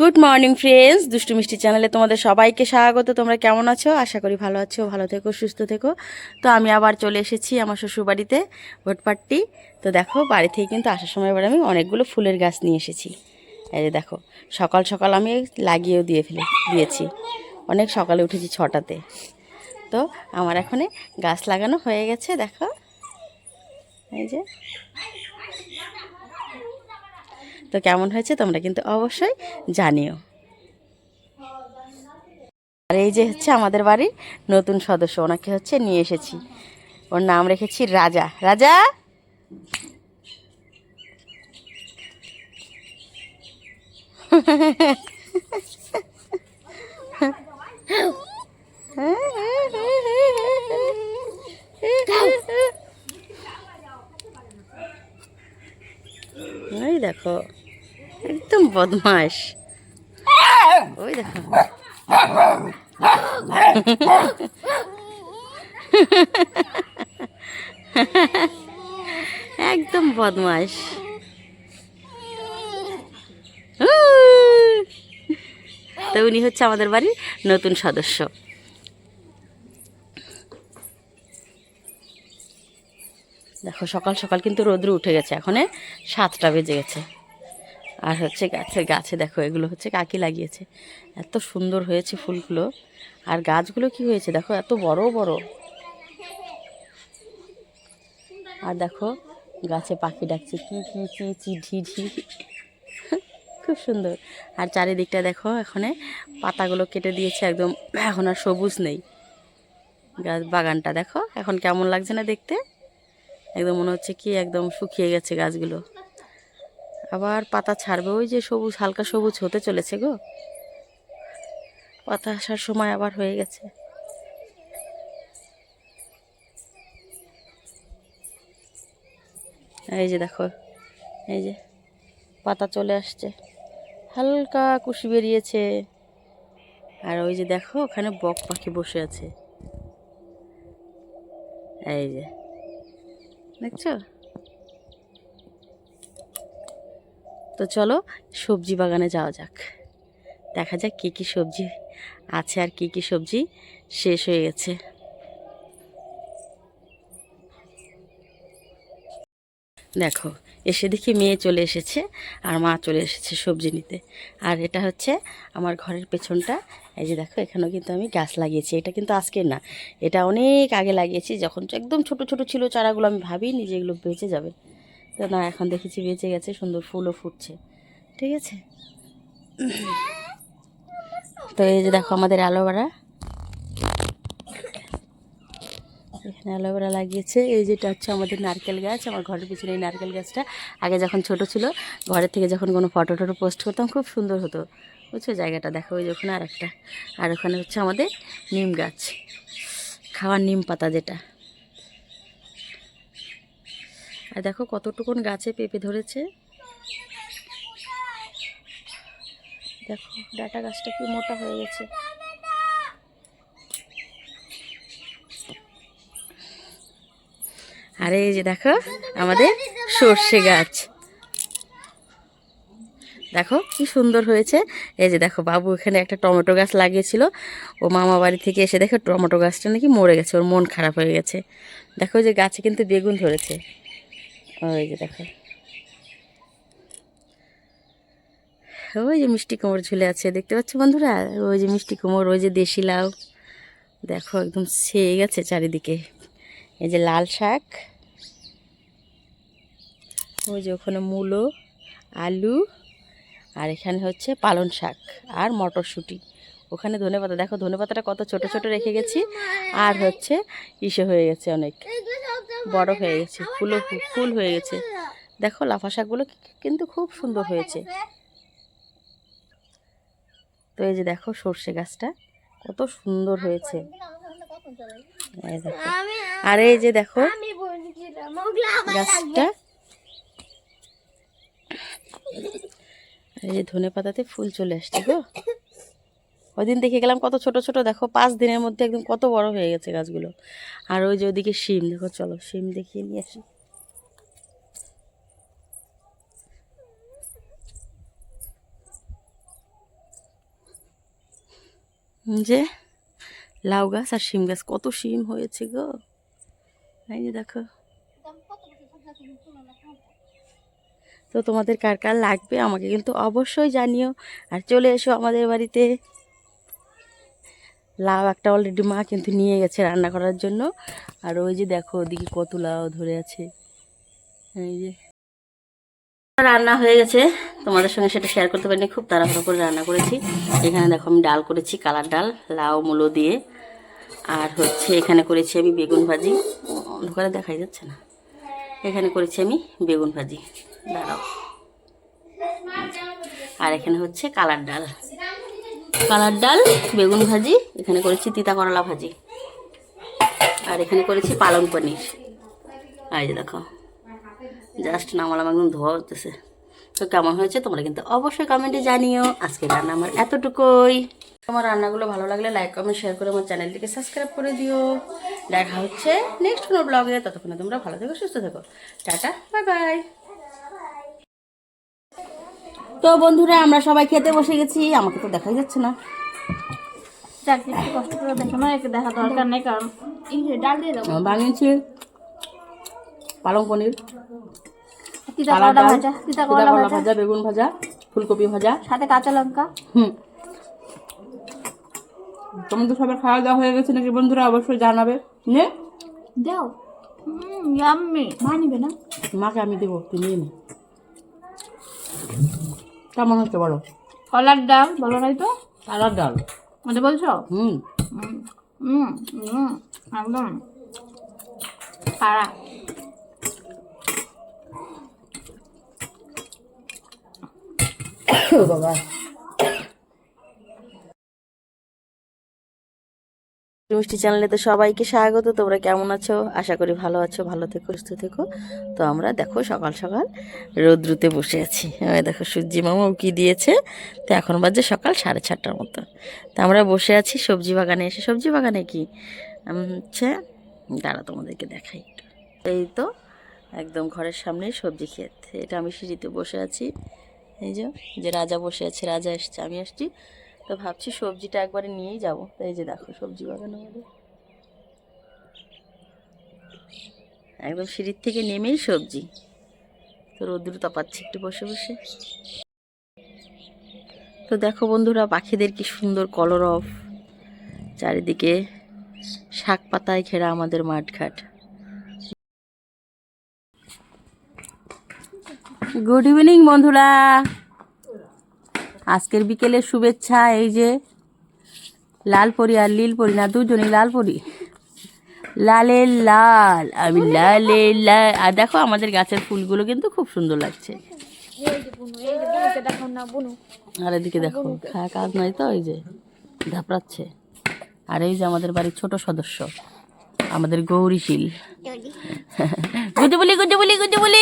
Good morning friends দুষ্টু মিষ্টি চ্যানেলে তোমাদের সবাইকে স্বাগত। তোমরা কেমন আছো? আশা করি ভালো আছো, ভালো থেকো, সুস্থ থেকো। তো আমি আবার চলে এসেছি আমার শ্বশুরবাড়িতে ভোটপাট্টি তো দেখো, বাড়ি থেকে কিন্তু আসার সময় এবার আমি অনেকগুলো ফুলের গাছ নিয়ে এসেছি। এই যে দেখো, সকাল সকাল আমি লাগিয়েও দিয়ে ফেলে, দিয়েছি। অনেক সকালে উঠেছি ছটাতে। তো আমার এখানে গাছ লাগানো হয়ে গেছে, দেখো। এই যে। তো কেমন হয়েছে তোমরা কিন্তু অবশ্যই জানিও। আর এই যে হচ্ছে আমাদের বাড়ির নতুন সদস্য, ওনাকে হচ্ছে নিয়ে এসেছি। ওর নাম রেখেছি রাজা। রাজা! ওই দেখো একদম বদমাস ওই দেখো। একদম বদমাস তো উনি হচ্ছে আমাদের বাড়ির নতুন সদস্য। দেখো, সকাল সকাল কিন্তু রোদ্র উঠে গেছে, এখন সাতটা বেজে গেছে। আর হচ্ছে গাছের গাছে দেখো, এগুলো হচ্ছে কাকি লাগিয়েছে। এত সুন্দর হয়েছে ফুলগুলো। আর গাছগুলো কি হয়েছে দেখো, এত বড় বড়। আর দেখো, গাছে পাখি ডাকছে কি কি চি চি ঢি ঢি খুব সুন্দর। আর চারিদিকটা দেখো, এখানে পাতাগুলো কেটে দিয়েছে, একদম এখন আর সবুজ নেই। গাছ বাগানটা দেখো, এখন কেমন লাগছে না দেখতে? একদম মনে হচ্ছে কি একদম শুকিয়ে গেছে গাছগুলো। আবার পাতা ছাড়বে, ওই যে সবুজ, হালকা সবুজ হতে চলেছে গো। পাতা আসার সময় আবার হয়ে গেছে। এই যে দেখো, এই যে পাতা চলে আসছে। হালকা কুশি বেরিয়েছে। আর ওই যে দেখো, ওখানে বক পাখি বসে আছে। এই যে। দেখছ? তো চলো সবজি বাগানে যাওয়া যাক। দেখা যাক কী কী সবজি আছে আর কী কী সবজি শেষ হয়ে গেছে। দেখো এসে দেখি মেয়ে চলে এসেছে আর মা চলে এসেছে সবজি নিতে। আর এটা হচ্ছে আমার ঘরের পেছনটা। এই যে দেখো, এখানেও কিন্তু আমি গাছ লাগিয়েছি। এটা কিন্তু আজকের না, এটা অনেক আগে লাগিয়েছি। যখন একদম ছোট ছোট ছিল চারাগুলো আমি ভাবিনি যে এগুলো বেঁচে যাবে। তো না, এখন দেখেছি বেঁচে গেছে, সুন্দর ফুলও ফুটছে। ঠিক আছে? তো এই যে দেখো আমাদের অ্যালোভেরা। এখানে অ্যালোভেরা লাগিয়েছে। এই যেটা হচ্ছে আমাদের নারকেল গাছ, আমার ঘরের পিছনে এই নারকেল গাছটা। আগে যখন ছোট ছিল ঘরের থেকে যখন কোনো ফটো টটো পোস্ট করতাম, খুব সুন্দর হতো। বুঝছ? জায়গাটা দেখো, ওই ওখানে আর একটা আর ওখানে হচ্ছে আমাদের নিম গাছ। খাওয়ার নিম পাতা যেটা। আর দেখো কতটুকুন গাছে পেঁপে ধরেছে। দেখো, ডাটা গাছটা কি মোটা হয়ে গেছে। আর এই যে দেখো, আমাদের সর্ষে গাছ। দেখো, কি সুন্দর হয়েছে। এই যে দেখো, বাবু এখানে একটা টমেটো গাছ লাগিয়েছিল। ও মামা বাড়ি থেকে এসে দেখো, টমেটো গাছটা নাকি মরে গেছে, ওর মন খারাপ হয়ে গেছে। দেখো যে গাছে কিন্তু বেগুন ধরেছে। ওই যে দেখো। ওই যে মিষ্টি কুমড় ঝুলে আছে, দেখতে পাচ্ছ বন্ধুরা? ওই যে মিষ্টি কুমড় ওই যে দেশি লাউ। দেখো, একদম ছেয়ে গেছে চারিদিকে। এই যে লাল শাক, ওই যে ওখানে মূলো, আলু, আর এখানে হচ্ছে পালন শাক আর মটরশুঁটি। ওখানে ধনে পাতা দেখো ধনে পাতাটা কত ছোট ছোট রেখে গেছি, আর হচ্ছে ইসে হয়ে গেছে অনেক। বড় হয়ে গেছে, ফুলও ফুল হয়ে গেছে। দেখো লাফা শাকগুলো কিন্তু খুব সুন্দর হয়েছে। তো এই যে দেখো সর্ষে গাছটা, কত সুন্দর হয়েছে। আর এই যে দেখো গাছটা। এই যে ধনে পাতাতে ফুল চলে আসছে গো। ওই দিন দেখে গেলাম কত ছোট ছোট দেখো পাঁচ দিনের মধ্যে একদম কত বড় হয়ে গেছে গাছগুলো। আর ওই যে ওদিকে শিম দেখো চলো শিম দেখিয়ে নিয়ে আসি। যে লাউ গাছ আর শিম গাছ, কত শিম হয়েছে গো। এই যে দেখো। তো তোমাদের কার কার লাগবে আমাকে কিন্তু অবশ্যই জানিও। আর চলে এসো আমাদের বাড়িতে। লাউ একটা অলরেডি মা কিন্তু নিয়ে গেছে রান্না করার জন্য। আর ওই যে দেখো, ওদিকে কত লাউ ধরে আছে। এই যে রান্না হয়ে গেছে। তোমাদের সঙ্গে সেটা শেয়ার করতে পারিনি, খুব তাড়াহুড়ো করে রান্না করেছি। এখানে দেখো আমি ডাল করেছি, কালার ডাল, লাউ, মূলো দিয়ে। আর হচ্ছে এখানে করেছি আমি বেগুন ভাজি। অন্ধকারে দেখাই যাচ্ছে না। এখানে করেছি আমি বেগুন ভাজি। দাঁড়াও। আর এখানে হচ্ছে কালার ডাল। কালার ডাল, বেগুন ভাজি, এখানে করেছি তিতা করলা ভাজি। আর এখানে করেছি পালং পনির। আর দেখো। জাস্ট নামালাম একদম ধোয়া হতেছে তো কেমন হয়েছে তোমরা কিন্তু অবশ্যই কমেন্টে জানিও। আজকে রান্না আমার এতটুকুই। তোমার রান্নাগুলো ভালো লাগলে লাইক কমেন্ট শেয়ার করে আমার চ্যানেলটিকে সাবস্ক্রাইব করে দিও। দেখা হচ্ছে নেক্সট কোনো ব্লগে ততক্ষণে তোমরা ভালো থেকো সুস্থ থেকো। টাটা বাই বাই তো বন্ধুরা আমরা সবাই খেতে বসে গেছি। আমাকে তো দেখাই যাচ্ছে না। যাক একটু কষ্ট করে দেখে না দেখা দরকার নেই কারণ ডাল দিয়ে দেবো। আমি বানিয়েছি। পালং পনির ডাল, ভাজা করলা ভাজা। বেগুন ভাজা ফুলকপি ভাজা। সাথে কাঁচা লঙ্কা। হুম। তোমাদের সবার খাওয়া দাওয়া হয়ে গেছে নাকি বন্ধুরা? অবশ্যই জানাবে। নে। দাও। হুম ইয়াম্মি মা নিবে না? মাকে আমি দেবো তুমি নে। কেমন হচ্ছে বলো? কলার ডাল বলো নাই তো? কালার ডাল। মনে বলছো? হুম। হুম হুম হুম একদম। পাড়া মিষ্টি চ্যানেলে তো সবাইকে স্বাগত, তোমরা কেমন আছো? আশা করি ভালো আছো, ভালো থেকো, সুস্থ থেকো। তো আমরা দেখো সকাল সকাল রোদ্রুতে বসে আছি। দেখো সূর্যি মামাও কি দিয়েছে, তো এখন বাজে সকাল সাড়ে ছটার মতো। তো আমরা বসে আছি সবজি বাগানে, এসে সবজি বাগানে কি? হচ্ছে দাঁড়া তোমাদেরকে দেখাই এই তো, একদম ঘরের সামনে সবজি ক্ষেত, এটা আমি সিঁড়িতে বসে আছি। এই যে যে রাজা বসে আছে, রাজা এসছে, আমি আসছি। তো ভাবছি সবজিটা একবারে নিয়েই যাব। তো এই যে দেখো, সবজি বাগান আমাদের। একদম সিঁড়ির থেকে নেমেই সবজি। তো রোদ্দুর তাপাচ্ছি একটু বসে বসে। তো দেখো বন্ধুরা, পাখিদের কি সুন্দর কলরব চারিদিকে শাক পাতায় ঘেরা আমাদের মাঠঘাট। গুড ইভিনিং বন্ধুরা। আজকের বিকেলের শুভেচ্ছা, এই যে লাল পরি আর নীল পরি না, দুজনেই লাল পরি লালের লাল, আমি লালের লাল। আর দেখো, আমাদের গাছের ফুলগুলো কিন্তু খুব সুন্দর লাগছে। আর এদিকে দেখো খাওয়া কাজ নাই তো, এই যে ধাপড়াচ্ছে। আর এই যে আমাদের বাড়ির ছোট সদস্য, আমাদের গৌরীশীল। গুজু বলি গুজু বলি গুজু বলি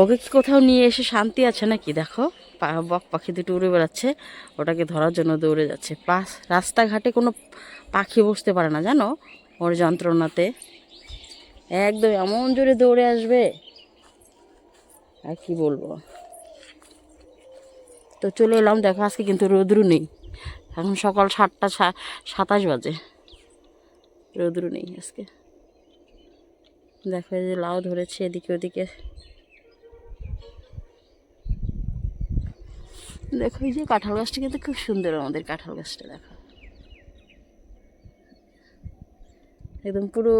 ওকে কি কোথাও নিয়ে এসে শান্তি আছে নাকি? দেখো বক পাখি দুটো উড়ে বেড়াচ্ছে, ওটাকে ধরার জন্য দৌড়ে যাচ্ছে। পাশ, রাস্তাঘাটে কোনো পাখি বসতে পারে না, জানো? ওর যন্ত্রণাতে। একদম এমন জোরে দৌড়ে আসবে। আর কি বলব? তো চলে এলাম, দেখো আজকে কিন্তু রোদ্রু নেই। এখন সকাল সাতটা সাতাশ বাজে। রোদ্রু নেই আজকে। দেখো যে লাউ ধরেছে, এদিকে ওদিকে দেখো, এই যে কাঁঠাল গাছটা কিন্তু খুব সুন্দর আমাদের কাঁঠাল গাছটা, দেখো। একদম পুরো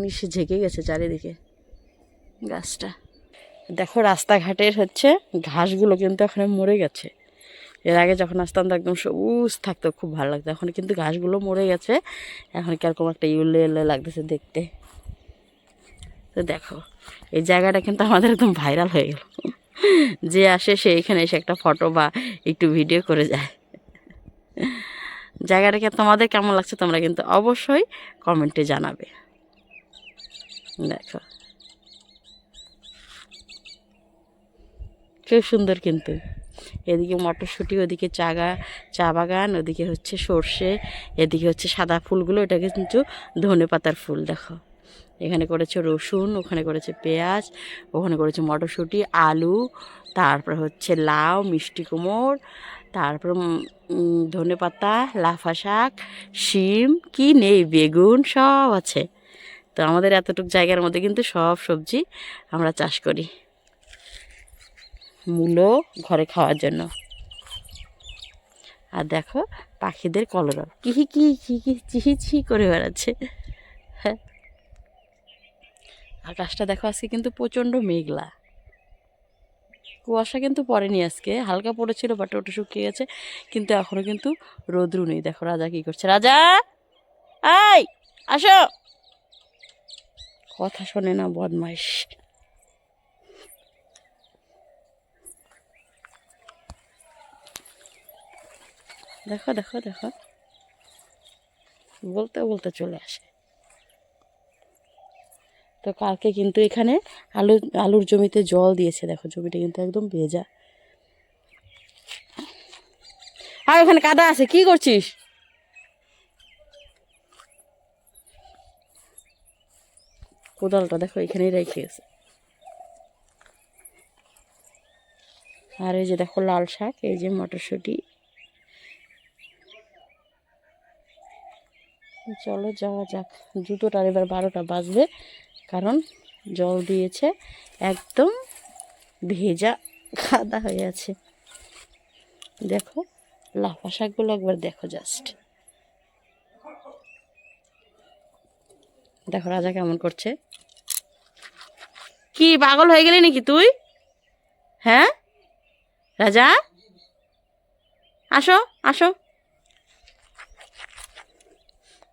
মিশে ঝেঁকে গেছে চারিদিকে গাছটা। দেখো, রাস্তাঘাটের হচ্ছে ঘাসগুলো কিন্তু এখন মরে গেছে। এর আগে যখন আসতাম তো একদম সবুজ থাকতো, খুব ভালো লাগতো। এখন কিন্তু ঘাসগুলো মরে গেছে। এখন কীরকম একটা ইউলে এলে লাগতেছে দেখতে। তো দেখো, এই জায়গাটা কিন্তু আমাদের একদম ভাইরাল হয়ে গেল। যে আসে সে এখানে এসে একটা ফটো বা একটু ভিডিও করে যায়। জায়গাটাকে তোমাদের কেমন লাগছে তোমরা কিন্তু অবশ্যই কমেন্টে জানাবে। দেখো। খুব সুন্দর কিন্তু। এদিকে মটরশুঁটি, ওদিকে চাগা, চা বাগান, ওদিকে হচ্ছে সর্ষে, এদিকে হচ্ছে সাদা ফুলগুলো এটা কিন্তু ধনে পাতার ফুল, দেখো। এখানে করেছে রসুন, ওখানে করেছে পেঁয়াজ, ওখানে করেছে মটরশুঁটি, আলু, তারপর হচ্ছে লাউ, মিষ্টি কুমড় তারপর ধনে পাতা, লাফা শাক, শিম, কি নেই, বেগুন, সব আছে। তো আমাদের এতটুকু জায়গার মধ্যে কিন্তু সব সবজি আমরা চাষ করি। মূলো ঘরে খাওয়ার জন্য। আর দেখো পাখিদের কলরব। কিহি কি কি কি চিহি চিহি করে বেড়াচ্ছে। আকাশটা দেখো আজকে কিন্তু প্রচণ্ড মেঘলা। কুয়াশা কিন্তু পড়েনি আজকে, হালকা পড়েছিল বাট ওটা শুকিয়ে গেছে, কিন্তু এখনও কিন্তু রোদ্রু নেই। দেখো রাজা কি করছে। রাজা! আই আসো! কথা শোনে না বদমাইশ। দেখো দেখো দেখো। বলতে বলতে চলে আসে। তো কালকে কিন্তু এখানে আলু, আলুর জমিতে জল দিয়েছে, দেখো জমিটা কিন্তু একদম ভেজা। আর ওখানে কাদা আছে, কি করছিস? কোদালটা দেখো এখানেই রেখে গেছে। আর এই যে দেখো লাল শাক, এই যে মটরশুঁটি। চলো যাওয়া যাক জুতোটার এবার বারোটা বাজবে। কারণ জল দিয়েছে, একদম ভেজা কাদা হয়ে আছে। দেখো, লাফা শাকগুলো একবার দেখো জাস্ট দেখো, রাজা কেমন করছে? কি, পাগল হয়ে গেলি নাকি তুই? হ্যাঁ? রাজা? আসো আসো।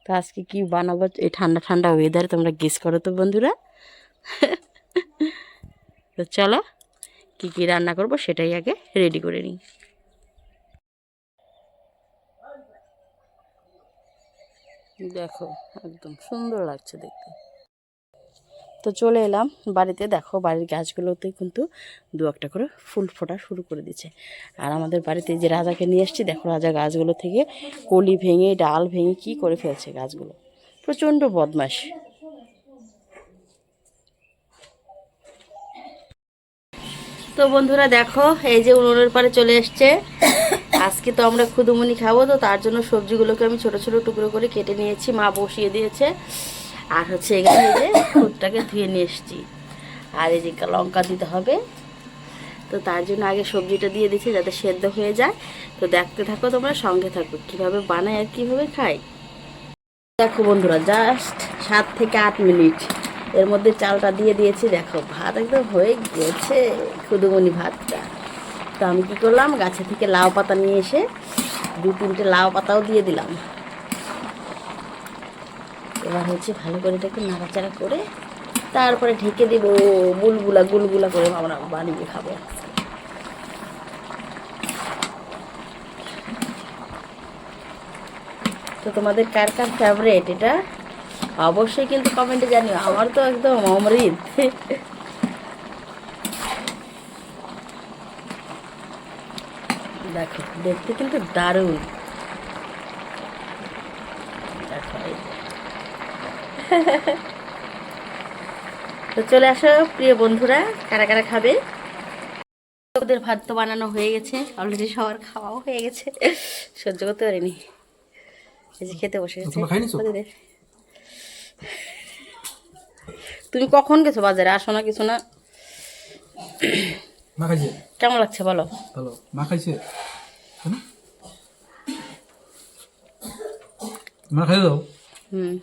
তো আজকে কি বানাবো? এই ঠান্ডা ঠান্ডা ওয়েদার তোমরা গেস করো তো বন্ধুরা। তো চলো, কী কী রান্না করব সেটাই আগে রেডি করে নিই। দেখো, একদম সুন্দর লাগছে দেখতে। তো চলে এলাম বাড়িতে। দেখো বাড়ির গাছগুলোতে কিন্তু দু একটা করে ফুল ফোটা শুরু করে দিচ্ছে। আর আমাদের বাড়িতে যে রাজাকে নিয়ে এসেছি, দেখো রাজা গাছগুলো থেকে কলি ভেঙে, ডাল ভেঙে কি করে ফেলছে গাছগুলো। প্রচণ্ড বদমাস তো বন্ধুরা দেখো, এই যে উনুনের পারে চলে এসছে। আজকে তো আমরা খুদুমুনি খাব, তো তার জন্য সবজিগুলোকে আমি ছোট ছোট টুকরো করে কেটে নিয়েছি। মা বসিয়ে দিয়েছে। আর হচ্ছে এখানে যে খুদটাকে ধুয়ে নিয়ে এসেছি। আর এই যে লঙ্কা দিতে হবে। তো তার জন্য আগে সবজিটা দিয়ে দিচ্ছি যাতে সেদ্ধ হয়ে যায়। তো দেখতে থাকো তোমরা, সঙ্গে থাকো। কীভাবে বানাই আর কীভাবে খাই দেখো বন্ধুরা জাস্ট সাত থেকে আট মিনিট। এর মধ্যে চালটা দিয়ে দিয়েছি। দেখো, ভাত একদম হয়ে গেছে খুদুমনি ভাতটা। তো আমি কী করলাম, গাছে থেকে লাউ পাতা নিয়ে এসে দু তিনটে লাউ পাতাও দিয়ে দিলাম। এবার হচ্ছে ভালো করে এটাকে নাড়াচাড়া করে তারপরে ঢেকে দেবো বুলবুলা গুলগুলা করে আমরা বানিয়ে খাব। তো তোমাদের কার কার ফেভারেট এটা? অবশ্যই কিন্তু কমেন্টে জানিও, আমার তো একদম অমৃত। দেখো, দেখতে কিন্তু দারুণ দেখো এই যে। তো চলে আসো প্রিয় বন্ধুরা কারা কারা খাবে? ওদের ভাত তো বানানো হয়ে গেছে অলরেডি সবার খাওয়াও হয়ে গেছে। সহ্য করতে পারিনি। এই যে খেতে বসে গেছে। তুমি কখন গেছো বাজারে? আসো না কিছু না। কেমন লাগছে বলো? ভালো। মা খাইছে? মা খাই দাও। হুম।